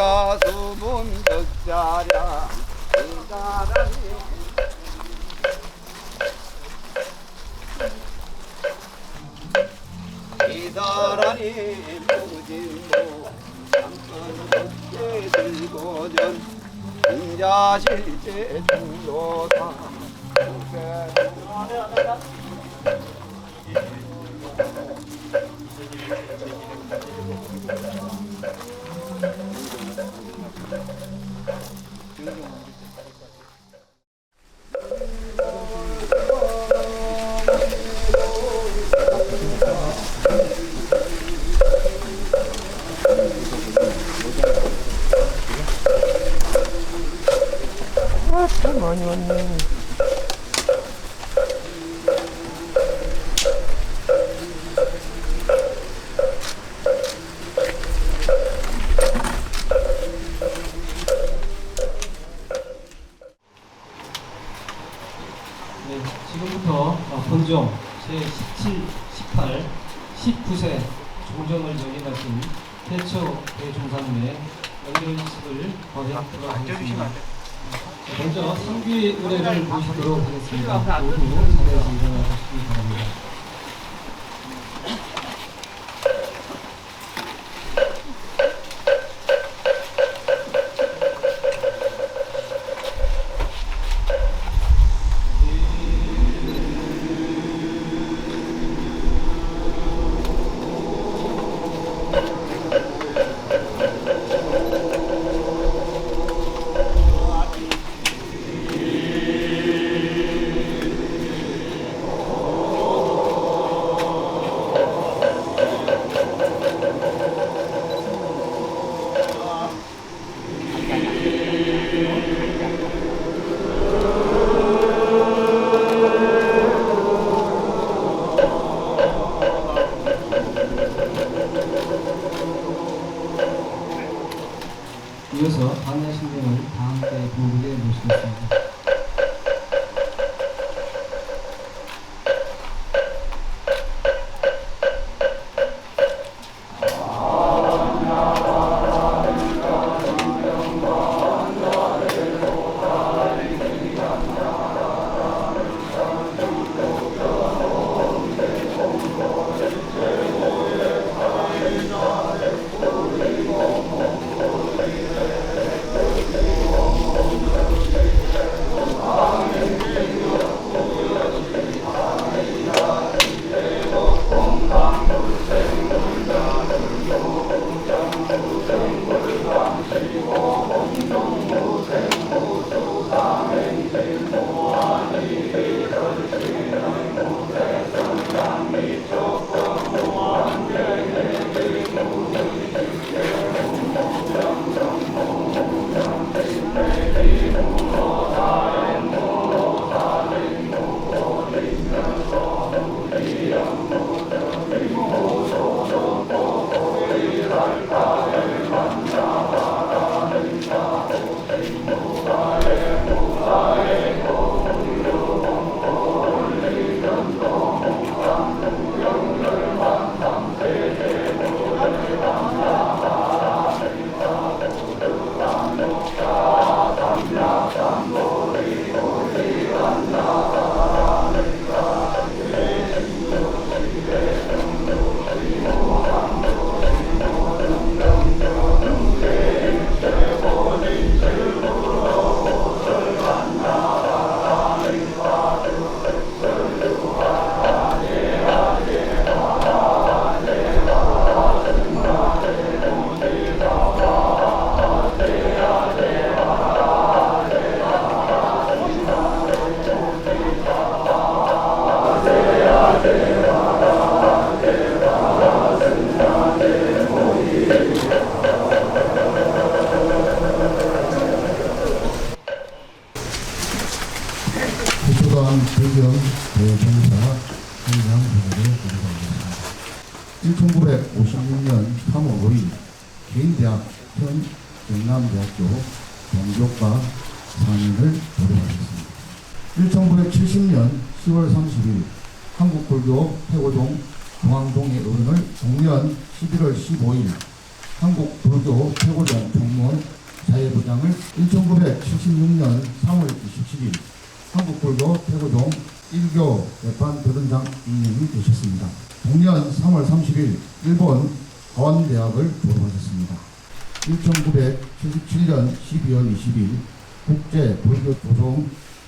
내가 숨은 적자랴. 이 사람이 이다라니 무진도 잠깐 어째 들고전 인자 실제 중도사 กองสามศู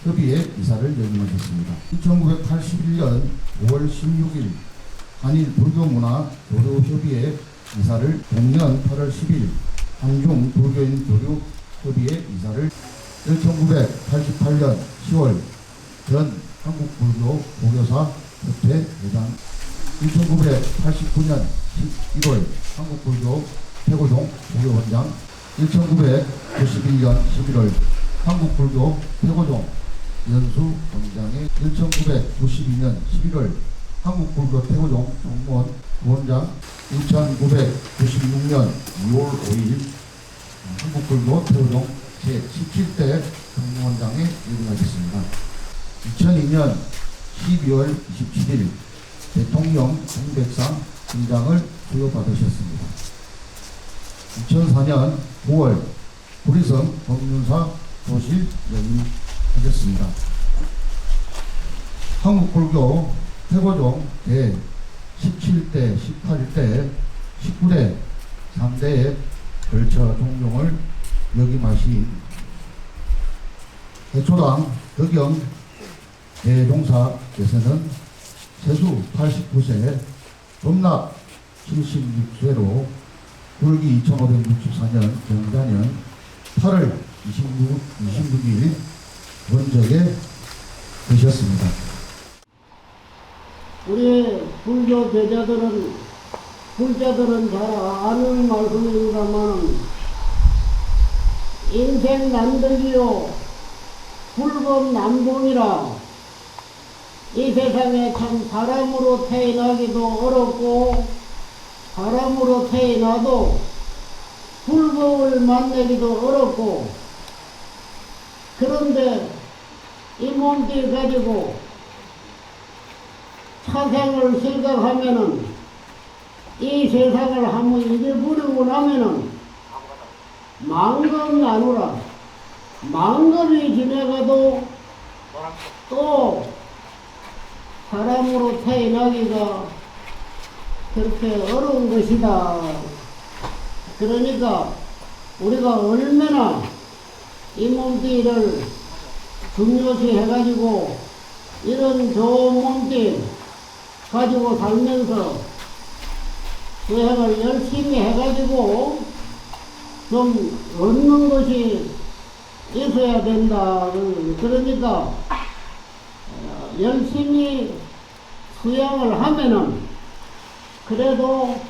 협의회 이사를 역임하셨습니다. 1981년 5월 16일 한일 불교문화 교류협의회 이사를 동년 8월 10일 한중 불교인 교류 협의회 이사를 1988년 10월 전 한국불교 보교사 협회 회장 1989년 11월 한국불교 태고종 보교원장 1991년 11월 한국불교 태고종 연수 원장의 1992년 11월 한국불교 태고종 총무원 원장 1996년 2월 5일 한국불교 태고종 제17대 총무원장에 일임하겠습니다. 2002년 12월 27일 대통령 공백상勋장을 수여받으셨습니다. 2004년 9월 구리성 법륜사 도실 연임 하셨습니다. 한국불교 태고종 대 17대, 18대, 19대, 3대에 걸쳐 종종을 역임하신 해초당 덕영 대종사께서는 세수 89세, dom납 76세로 불기 2564년 경자년 8월 26, 26일 원적에 되셨습니다. 우리 불교 제자들은 불자들은 잘 아는 말씀입니다만 인생 난득이요 불법 난공이라 이 세상에 참 사람으로 태어나기도 어렵고 사람으로 태어나도 불법을 만나기도 어렵고 그런데 이 몸뚱이 가지고 사생을 생각하면은 이 세상을 한번 잊어버리고 나면은 망금 나누라 망금이 지나가도 또 사람으로 태어나기가 그렇게 어려운 것이다. 그러니까 우리가 얼마나 이 몸뚱이를 중요시 해가지고 이런 좋은 몸뚱이 가지고 살면서 수행을 열심히 해가지고 좀 얻는 것이 있어야 된다. 그러니까 어, 열심히 수행을 하면은 그래도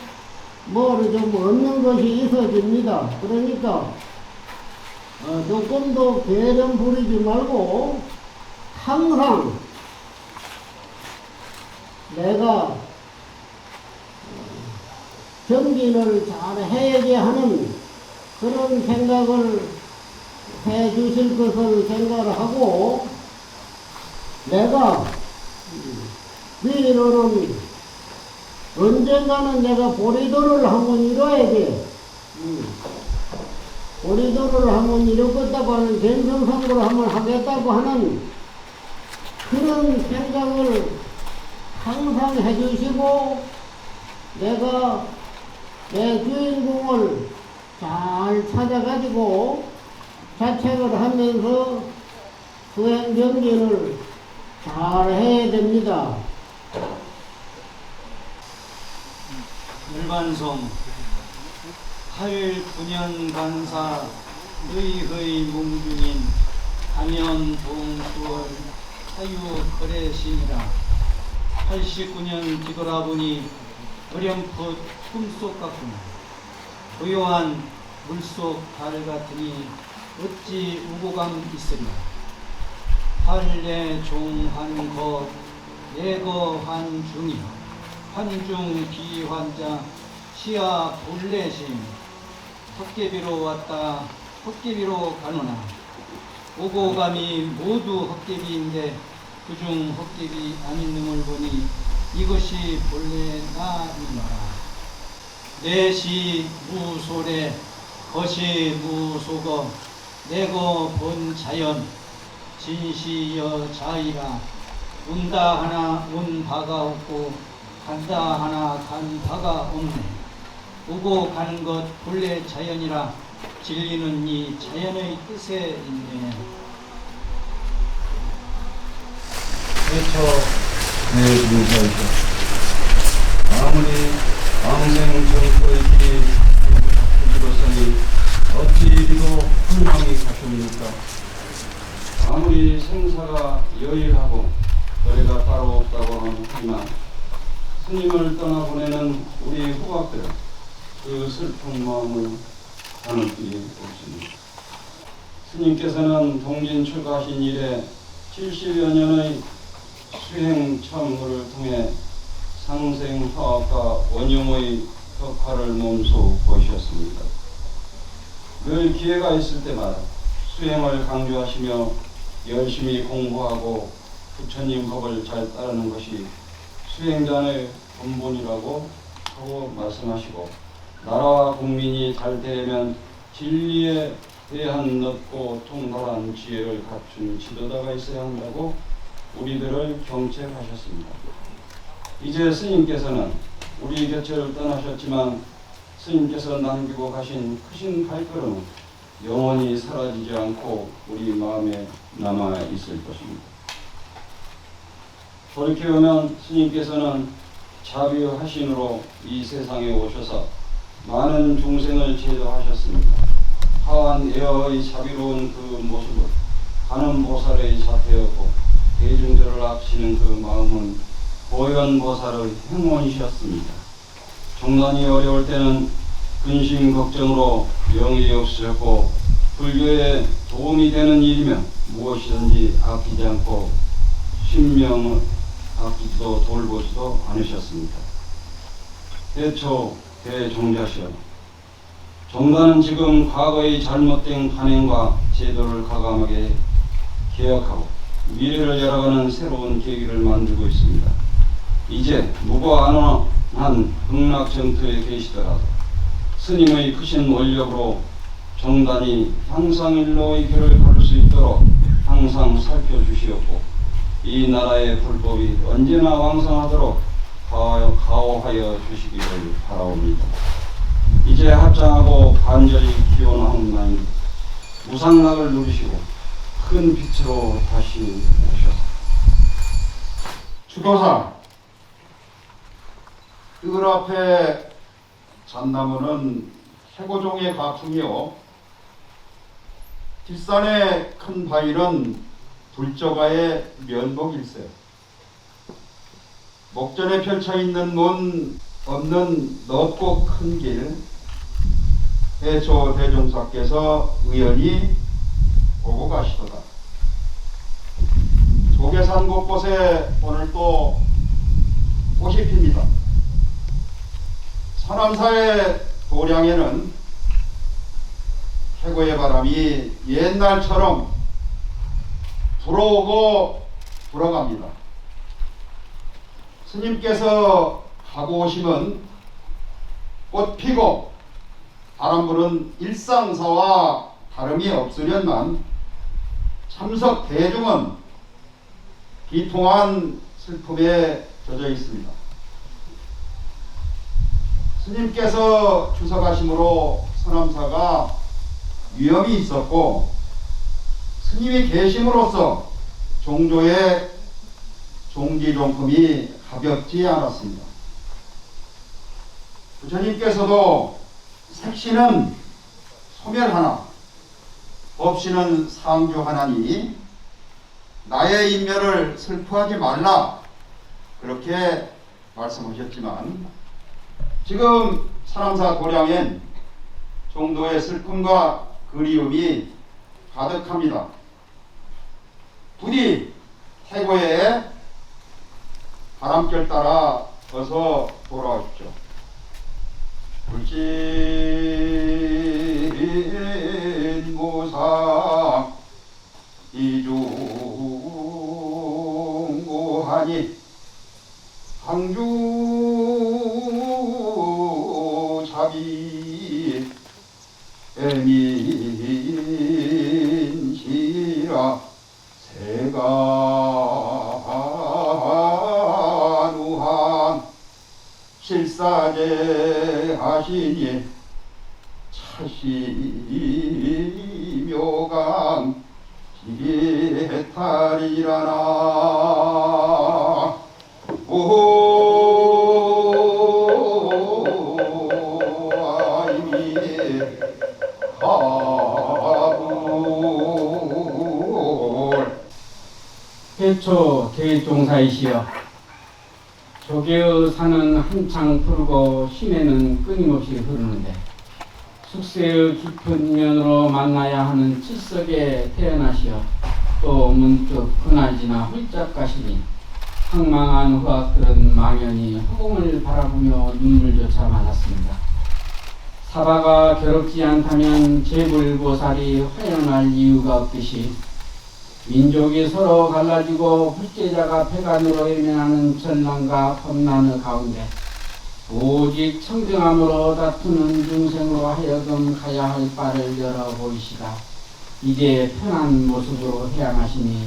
뭐를 좀 얻는 것이 있어집니다. 그러니까 어, 조금도 괴름 부리지 말고 항상 내가 어, 정진을 잘 해야지 하는 그런 생각을 해 주실 것을 생각을 하고 내가 미래로는 언젠가는 내가 보리도를 한번 이뤄야 돼. 음. 보리도를 한번 이루겠다고 하는 gen성선고를 한번 하겠다고 하는 그런 생각을 항상 해주시고 내가 내 주인공을 잘 찾아가지고 자책을 하면서 수행 정진을 잘 해야 됩니다. 일반성 8 9년 간사 의의 몽중인 하면 동수월 하유 거래신이라. 89년 뒤돌아보니 어렴풋 꿈속 같구나. 고요한 물속 달 같으니 어찌 우고감 있으리라. 할례 종한 것 내거한 중이 환중 비환자 시야 본래심 헛개비로 왔다 헛개비로 가노나. 오고 감이 모두 헛개비인데 그중 헛개비 아닌 놈을 보니 이것이 본래 나이니라. 내시 무소래 것이 무소거 내거 본 자연 진시여 자이라. 운다 하나 운 바가 없고 간다 하나 간 바가 없네 오고 가는 것 본래 자연이라 진리는 이 자연의 뜻에 있네. 대처 대중사이다 아무리 왕생 정토의 기로서니 어찌 이리도 흥망이 가십니까 아무리 생사가 여일하고 거래가 따로 없다고 하지만 스님을 떠나보내는 우리 후학들 그 슬픈 마음을 나눌 길이 없습니다. 스님께서는 동진 출가하신 이래 70여 년의 수행 참무를 통해 상생화학과 원용의 덕화를 몸소 보셨습니다. 늘 기회가 있을 때마다 수행을 강조하시며 열심히 공부하고 부처님 법을 잘 따르는 것이 수행자의 본분이라고 하고 말씀하시고 나라와 국민이 잘 되려면 진리에 대한 넓고 통달한 지혜를 갖춘 지도자가 있어야 한다고 우리들을 경책하셨습니다. 이제 스님께서는 우리 곁을 떠나셨지만 스님께서 남기고 가신 크신 발걸음은 영원히 사라지지 않고 우리 마음에 남아 있을 것입니다. 돌이켜보면 스님께서는 자비하신으로 이 세상에 오셔서 많은 중생을 제도하셨습니다. 하한 에어의 자비로운 그 모습을 가는 보살의 자태였고 대중들을 앞시는 그 마음은 보현 보살의 행원이셨습니다. 정난이 어려울 때는 근심 걱정으로 명이 없으셨고 불교에 도움이 되는 일이면 무엇이든지 아끼지 않고 신명을 아끼지도 돌보지도 않으셨습니다. 대초 대종자시여 정가는 지금 과거의 잘못된 관행과 제도를 가감하게 개혁하고 미래를 열어가는 새로운 계기를 만들고 있습니다. 이제 무고안원한 극락정토에 계시더라도 스님의 크신 원력으로 정단이 향상일로의 길을 걸을 수 있도록 항상 살펴주시옵고 이 나라의 불법이 언제나 왕성하도록 가호하여 주시기를 바라옵니다. 이제 합장하고 간절히 기원하옵나니 무상락을 누리시고 큰 빛으로 다시 오셔서. 주도사 뜰 앞에 잣나무는 해고종의 가풍이요. 뒷산의 큰 바위는 불조가의 면목일세 목전에 펼쳐 있는 문 없는 넓고 큰 길 해초 대종사께서 의연히 오고 가시도다 조계산 곳곳에 오늘 또 꽃이 핍니다. 서남사의 도량에는 해고의 바람이 옛날처럼 불어오고 불어갑니다. 스님께서 가고 오시면 꽃 피고 바람 부는 일상사와 다름이 없으련만 참석 대중은 비통한 슬픔에 젖어 있습니다. 스님께서 주석하심으로 서남사가 위험이 있었고 스님이 계심으로써 종조의 종기종품이 가볍지 않았습니다. 부처님께서도 색시는 소멸하나 법시는 상주하나니 나의 인멸을 슬퍼하지 말라 그렇게 말씀하셨지만 지금 사람사 고량엔 종도의 슬픔과 그리움이 가득합니다. 부디 태고에 바람결 따라 어서 돌아오십시오. 불신 무상 이중고하니 항주 자비 애민시라 세가누한 실사제 하시니 차시묘강 지혜탈이라나. 오아이미 하불. 해초 대종사이시여 조개의 산은 한창 푸르고 심해는 끊임없이 흐르는데 숙세의 깊은 면으로 만나야 하는 칠석에 태어나시어 또 문득 그나지나 훌쩍 가시니 황망한 후학들은 망연히 허공을 바라보며 눈물조차 많았습니다. 사바가 괴롭지 않다면 제불보살이 화연할 이유가 없듯이 민족이 서로 갈라지고 훌제자가 패간으로 일면하는 전란과 험난의 가운데 오직 청정함으로 다투는 중생으로 하여금 가야 할 바를 열어 보이시다. 이제 편한 모습으로 해양하시니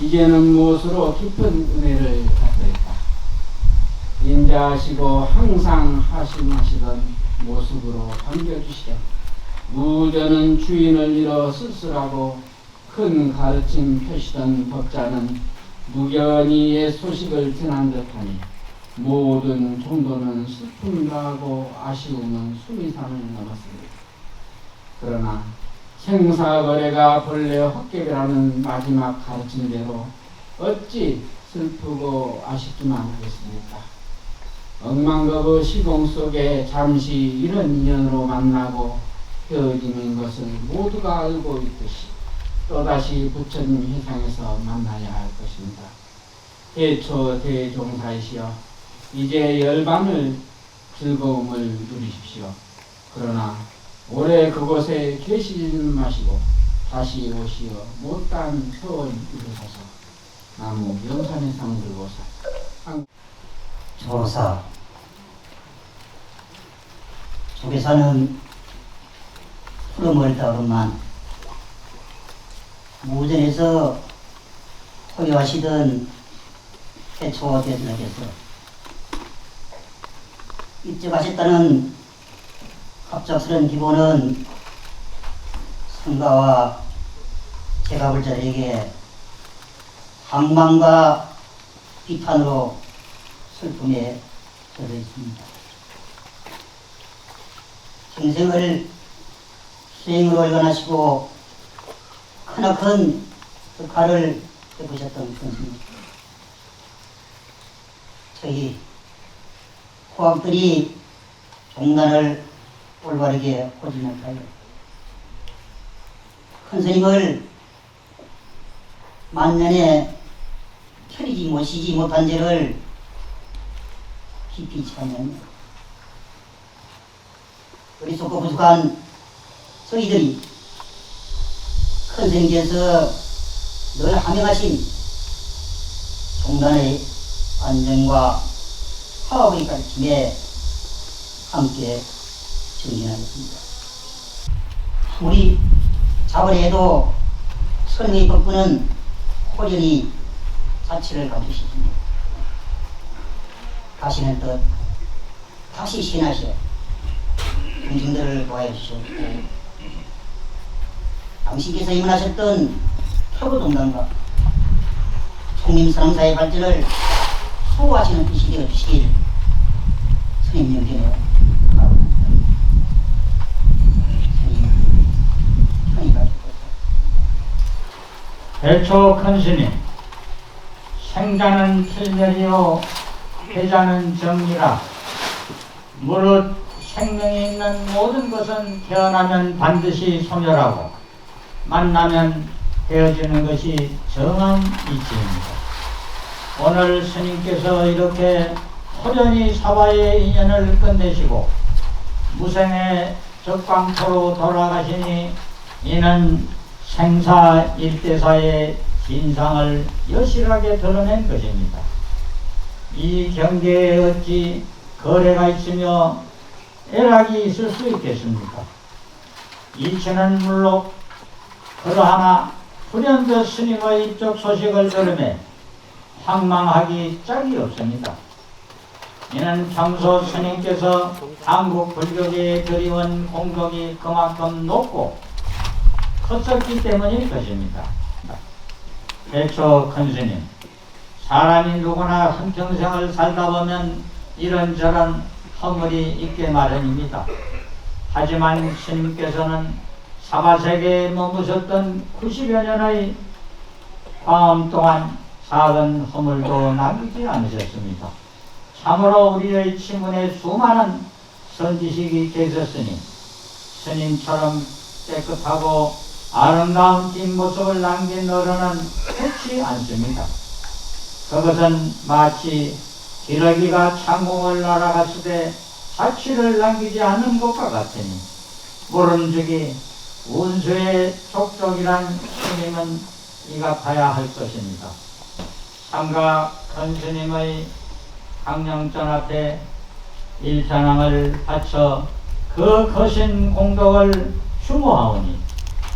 이제는 무엇으로 깊은 은혜를 갚으리까. 인자하시고 항상 하심하시던 모습으로 반겨주시되 무저는 주인을 잃어 쓸쓸하고 큰 가르침 펴시던 법자는 무견히 옛 소식을 전한 듯하니 모든 정도는 슬픔하고 아쉬움은 수미산을 넘었습니다. 그러나 생사거래가 본래 헛개비라는 마지막 가르침대로 어찌 슬프고 아쉽지만 하겠습니까? 억만거의 시공 속에 잠시 이런 인연으로 만나고 헤어지는 것을 모두가 알고 있듯이 또다시 부처님 회상에서 만나야 할 것입니다. 대초 대종사이시여 이제 열반을 즐거움을 누리십시오. 그러나 오래 그곳에 계시지는 마시고 다시 오시어 못다한 소원 이루소서 나무 영산의 상 들고서 조사 조계사는 푸르머리 따로만 무전에서 호요하시던 태초 대선에게서 입적하셨다는 갑작스런 기보는 성가와 제가불자에게 항망과 비판으로 슬픔에 젖어 있습니다. 평생을 수행으로 일관하시고 크나큰 역할을 해보셨던 선생님. 저희 호학들이 종단을 올바르게 보지 못하여 큰 스님을 만년에 편히지 모시지 못한 죄를 깊이 참여합니다. 어리석고 부족한 저희들이 큰 스님께서 늘 함양하신 종단의 안정과 화합의 가르침에 함께 정진하겠습니다. 우리 자벌에도 선의 법부는 호련히 자치를 가주시십니다. 가시는 뜻 다시 신하시어 동생들을 보아해 주셨고 당신께서 임원하셨던 표고동단과 총림사랑사의 발전을 수호하시는 뜻이 되어 주시길 스님 영전에 바랍니다. 스님 편히 가시고 대초 큰 스님, 생자는 필멸이요 회자는 정리라. 무릇 생명이 있는 모든 것은 태어나면 반드시 소멸하고 만나면 헤어지는 것이 정한 이치입니다. 오늘 스님께서 이렇게 호련히 사바의 인연을 끝내시고 무생의 적광토로 돌아가시니 이는 생사 일대사의 진상을 여실하게 드러낸 것입니다. 이 경계에 어찌 거래가 있으며 애락이 있을 수 있겠습니까? 이치는 물론 그러하나 불현듯 스님의 입적 소식을 들으매 황망하기 짝이 없습니다. 이는 평소 스님께서 한국 불교계에 드리운 공덕이 그만큼 높고 컸었기 때문일 것입니다. 대초 큰 스님, 사람이 누구나 한평생을 살다 보면 이런저런 허물이 있게 마련입니다. 하지만 스님께서는 사바세계에 머무셨던 90여 년의 과음 동안 작은 허물도 남기지 않으셨습니다. 참으로 우리의 친문에 수많은 선지식이 계셨으니 스님처럼 깨끗하고 아름다운 뒷모습을 남긴 어른은 좋지 않습니다. 그것은 마치 기러기가 창공을 날아갔을 때 사치를 남기지 않은 것과 같으니 모름지기 운수의 족족이란 스님은 이각하야 할 것입니다. 삼가 큰 스님의 강령전 앞에 일찬왕을 바쳐 그 거신 공덕을 추모하오니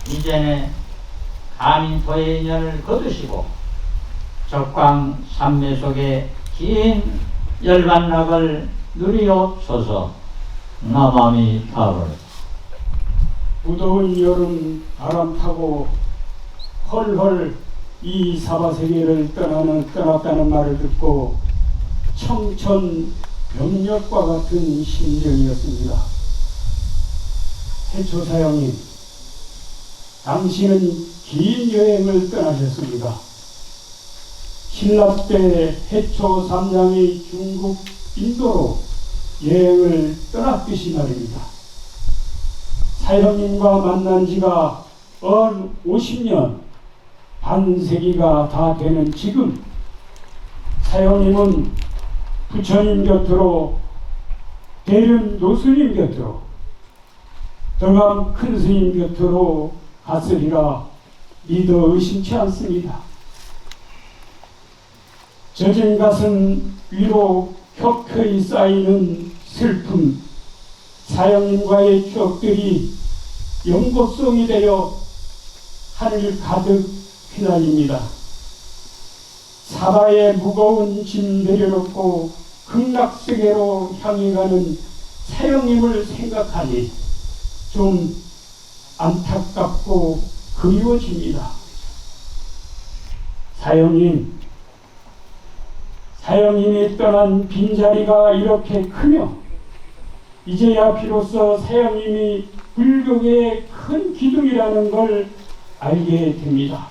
이제는 가민토의 인연을 거두시고 적광 삼매 속에 긴 열반락을 누리옵소서 나마미 타월 무더운 여름 바람 타고 헐헐 이 사바세계를 떠나는 떠났다는 말을 듣고 청천 병력과 같은 심정이었습니다. 해초 사형님, 당신은 긴 여행을 떠나셨습니다. 신라 때 해초 삼량이 중국 인도로 여행을 떠났듯이 말입니다. 사형님과 만난 지가 언 50년, 반세기가 다 되는 지금, 사형님은 부처님 곁으로, 대륜 노스님 곁으로, 더감 큰 스님 곁으로 갔으리라 믿어 의심치 않습니다. 젖은 가슴 위로 켜켜이 쌓이는 슬픔, 사형님과의 추억들이 연고성이 되어 하늘 가득 휘날립니다. 사바의 무거운 짐 내려놓고 극락세계로 향해 가는 사형님을 생각하니 좀 안타깝고 그리워집니다. 사형님, 사형님이 떠난 빈자리가 이렇게 크며 이제야 비로소 사형님이 불교계의 큰 기둥이라는 걸 알게 됩니다.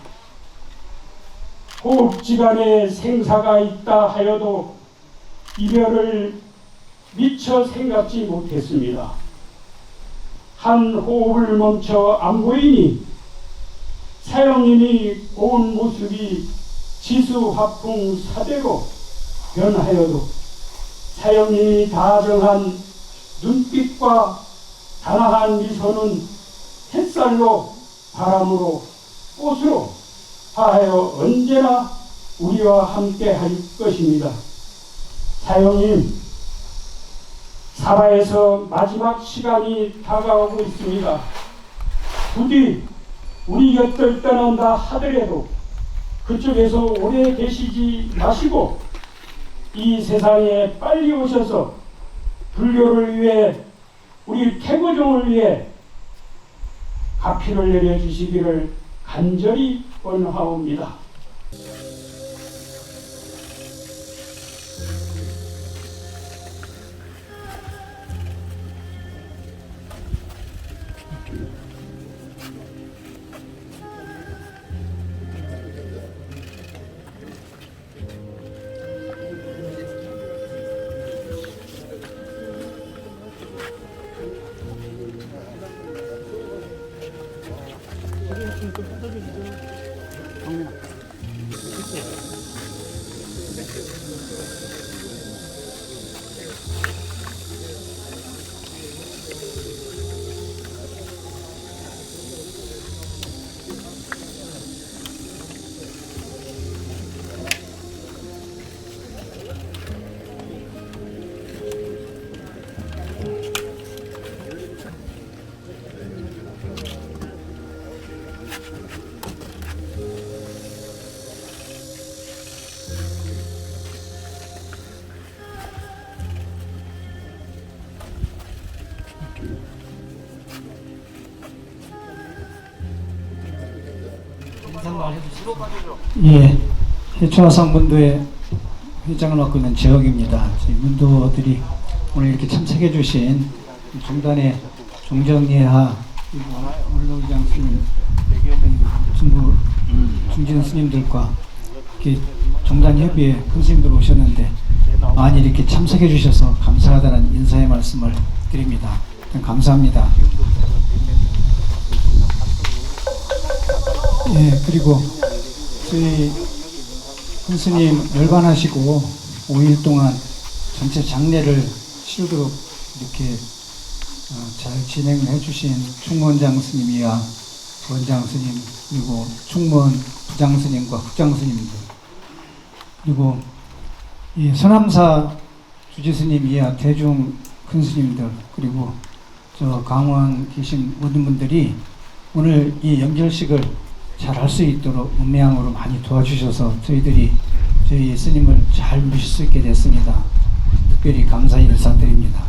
호흡지간에 생사가 있다 하여도 이별을 미처 생각지 못했습니다. 한 호흡을 멈춰 안 보이니 사형님이 온 모습이 지수 화풍 사대로 변하여도 사형님이 다정한 눈빛과 단아한 미소는 햇살로 바람으로 꽃으로 하여 언제나 우리와 함께 할 것입니다. 사형님, 사바에서 마지막 시간이 다가오고 있습니다. 부디 우리 곁을 떠난다 하더라도 그쪽에서 오래 계시지 마시고 이 세상에 빨리 오셔서 불교를 위해 우리 태고종을 위해 가피를 내려주시기를 간절히 원하옵니다. 예, 해초화상문도의 회장을 맡고 있는 재혁입니다. 문도들이 오늘 이렇게 참석해 주신 종단의 종정예하 원로의장 스님, 중진 스님들과 이렇게 종단 협의회 큰 스님들 오셨는데 많이 이렇게 참석해 주셔서 감사하다는 인사의 말씀을 드립니다. 감사합니다. 예, 그리고 저희 큰스님 열반하시고 5일 동안 전체 장례를 치르도록 이렇게 어, 잘 진행해 주신 충무원장 스님이야 원장 스님 그리고 충무원 부장 스님과 국장 스님들 그리고 이 서남사 주지 스님 이야 대중 큰 스님들 그리고 저 강원 계신 모든 분들이 오늘 이 연결식을 잘 할 수 있도록 음양으로 많이 도와주셔서 저희들이 저희 스님을 잘 모실 수 있게 됐습니다. 특별히 감사 인사드립니다.